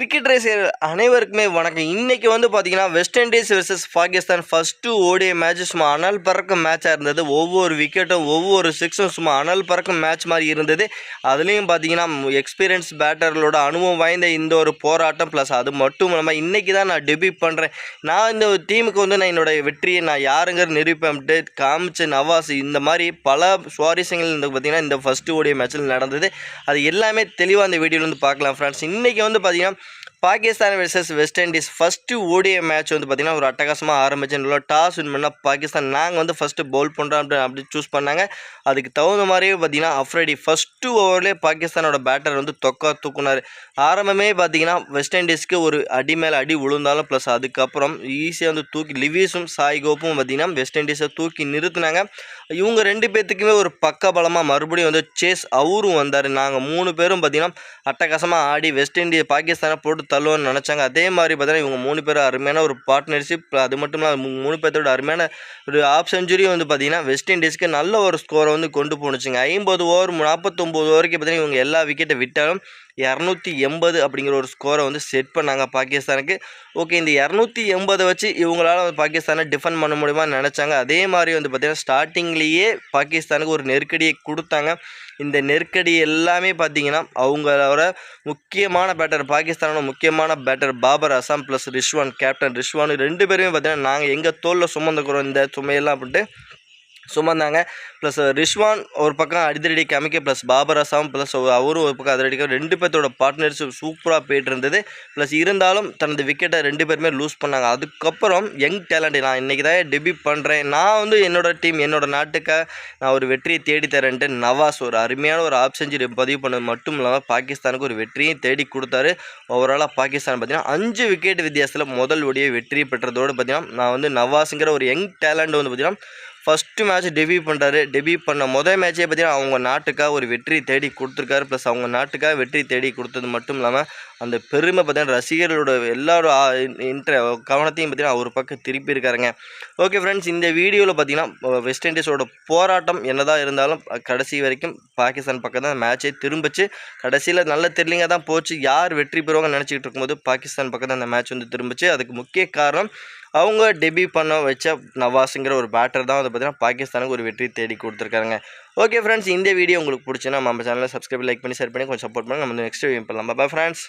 Cricket racer அனைவருக்குமே வணக்கம். இன்னைக்கு வந்து பார்த்தீங்கன்னா West Indies versus Pakistan first ஓடிய மேட்ச் சும்மா அனல் பறக்கும் மேட்சாக இருந்தது. ஒவ்வொரு விக்கெட்டும் ஒவ்வொரு சிக்ஸும் சும்மா அனல் பறக்கும் மேட்ச் மாதிரி இருந்தது. அதுலேயும் பார்த்தீங்கன்னா எக்ஸ்பீரியன்ஸ் பேட்டர்களோட அனுபவம் வாய்ந்த இந்த ஒரு போராட்டம் ப்ளஸ் அது மட்டும் இல்லாமல் இன்றைக்கி தான் நான் டெபியூட் பண்ணுறேன் நான் இந்த டீமுக்கு வந்து நான் என்னோடய வெற்றியை நான் யாருங்கிற நிரூபிப்பேன்ட்டு காமிச்ச நவாஸ் இந்த மாதிரி பல சுவாரஸ்யங்கள் இந்த பார்த்தீங்கன்னா இந்த ஃபஸ்ட்டு ஓடிய மேட்ச்சில் நடந்தது. அது எல்லாமே தெளிவாக அந்த வீடியோவில் வந்து பார்க்கலாம் ஃப்ரெண்ட்ஸ் இன்றைக்கி வந்து பார்த்திங்கன்னா Pakistan versus West Indies first ஓடிய மேட்ச் வந்து பார்த்திங்கன்னா ஒரு அட்டகாசமாக ஆரம்பிச்சுன்னு டாஸ் வின் பண்ணால் பாகிஸ்தான் நாங்கள் வந்து ஃபஸ்ட்டு பவுல் பண்ணுறோம் அப்படி அப்படி சூஸ் பண்ணாங்க. அதுக்கு தகுந்த மாதிரியே பார்த்தீங்கன்னா அஃப்ரடி ஃபஸ்ட்டு ஓவர்லேயே பாகிஸ்தானோட பேட்டர் வந்து தொக்கா தூக்குனார். ஆரம்பமே பார்த்திங்கன்னா வெஸ்ட் இண்டீஸ்க்கு ஒரு அடி மேலே அடி விழுந்தாலும் ப்ளஸ் அதுக்கப்புறம் ஈஸியாக வந்து தூக்கி லிவிஸும் சாய் கோப்பும் பார்த்திங்கன்னா வெஸ்ட் இண்டீஸை தூக்கி நிறுத்தினாங்க. இவங்க ரெண்டு பேர்த்துக்குமே ஒரு பக்க பலமாக மறுபடியும் வந்து சேஸ் அவரும் வந்தார். நாங்கள் மூணு பேரும் பார்த்திங்கன்னா அட்டகாசமாக ஆடி வெஸ்ட் இண்டீஸ் பாகிஸ்தானை போட்டு தள்ளுவோம்னு நினச்சாங்க. அதே மாதிரி பார்த்தீங்கன்னா இவங்க மூணு பேரும் அருமையான ஒரு பார்ட்னர்ஷிப் அது மட்டும் இல்லாமல் மூணு பேர்த்தோட அருமையான ஒரு ஆஃப் செஞ்சுரியும் வந்து பார்த்திங்கன்னா வெஸ்ட் இண்டீஸ்க்கு நல்ல ஒரு ஸ்கோரை வந்து கொண்டு போணுச்சுங்க. ஐம்பது ஓவர் நாற்பத்தொம்போது ஓவருக்கு பார்த்தீங்கன்னா இவங்க எல்லா விக்கெட்டை விட்டாலும் இரநூத்தி எண்பது அப்படிங்கிற ஒரு ஸ்கோரை வந்து செட் பண்ணாங்க பாகிஸ்தானுக்கு. ஓகே இந்த இரநூத்தி எண்பதை வச்சு இவங்களால வந்து பாகிஸ்தானை டிஃபெண்ட் பண்ண முடியுமான்னு நினச்சாங்க. அதே மாதிரி வந்து பார்த்திங்கன்னா ஸ்டார்டிங்லேயே பாகிஸ்தானுக்கு ஒரு நெருக்கடியை கொடுத்தாங்க. இந்த நெருக்கடி எல்லாமே பார்த்தீங்கன்னா அவங்களோட முக்கியமான பேட்டர் பாகிஸ்தானோட முக்கியமான batter Babar Azam plus Rizwan captain Rizwan ரெண்டு பேருமே பார்த்திங்கன்னா நாங்கள் எங்கள் தோலில் சுமந்துக்கிறோம் இந்த சுமையெல்லாம் அப்படின்ட்டு சுமந்தாங்க ப்ளஸ் ரிஷ்வான் ஒரு பக்கம் அடிதடி காமிக்க ப்ளஸ் பாபர் அசாம் ப்ளஸ் அவரும் ஒரு பக்கம் அதிரடிக்க ரெண்டு பேர்த்தோட பார்ட்னர்ஷிப் சூப்பராக போயிட்டு இருந்தது ப்ளஸ் இருந்தாலும் தனது விக்கெட்டை ரெண்டு பேருமே லூஸ் பண்ணாங்க. அதுக்கப்புறம் யங் டேலண்ட் நான் இன்றைக்கி தான் டெபியூட் பண்ணுறேன் நான் வந்து என்னோட டீம் என்னோடய நாட்டுக்காக நான் ஒரு வெற்றியை தேடி தரேன்ட்டு நவாஸ் ஒரு அருமையான ஒரு ஆப் செஞ்சுரி பதிவு பண்ணது மட்டும் இல்லாமல் பாகிஸ்தானுக்கு ஒரு வெற்றியை தேடி கொடுத்தாரு. ஓவராலாக பாகிஸ்தான் பார்த்தீங்கன்னா அஞ்சு விக்கெட் வித்தியாசத்தில் முதல் ஒடியை வெற்றி பெற்றதோடு பார்த்தீங்கன்னா நான் வந்து நவாஸுங்கிற ஒரு யங் டேலண்ட் வந்து பார்த்தீங்கன்னா ஃபஸ்ட்டு மேட்ச் டெபியூ பண்ணுறாரு டெபியூ பண்ண முதல் மேட்சே பார்த்தீங்கன்னா அவங்க நாட்டுக்காக ஒரு வெற்றி தேடி கொடுத்துருக்காரு. ப்ளஸ் அவங்க நாட்டுக்காக வெற்றி தேடி கொடுத்தது மட்டும் இல்லாமல் அந்த பெருமை பார்த்தீங்கன்னா ரசிகர்களோட எல்லாரோட இன்ட்ர கவனத்தையும் பார்த்தீங்கன்னா அவர் பக்கம் திருப்பி இருக்காருங்க. ஓகே ஃப்ரெண்ட்ஸ் இந்த வீடியோவில் பார்த்தீங்கன்னா வெஸ்ட் இண்டீஸோட போராட்டம் என்னதான் இருந்தாலும் கடைசி வரைக்கும் பாகிஸ்தான் பக்கம் தான் மேட்ச்சே திரும்பிச்சு. கடைசியில் நல்ல த்ரில்லிங்காக தான் போச்சு. யார் வெற்றி பெறுவாங்கன்னு நினச்சிக்கிட்டு இருக்கும்போது பாகிஸ்தான் பக்கம் தான் அந்த மேட்ச் வந்து திரும்பிச்சு. அதுக்கு முக்கிய காரணம் அவங்க டெபியூ பண்ண வச்ச நவாஸுங்கிற ஒரு பேட்டர் தான். வந்து பார்த்தீங்கன்னா பாகிஸ்தானுக்கு ஒரு வெற்றி தேடி கொடுத்துருக்காங்க ஓகே ஃப்ரெண்ட்ஸ் இந்த வீடியோ உங்களுக்கு பிடிச்சுன்னா நம்ம சேனலில் சப்ஸ்கிரைப் லைக் பண்ணி ஷேர் பண்ணி கொஞ்சம் சப்போர்ட் பண்ணி நம்ம நெக்ஸ்ட் வீடியோ பண்ணலாம் பாய் ஃப்ரெண்ட்ஸ்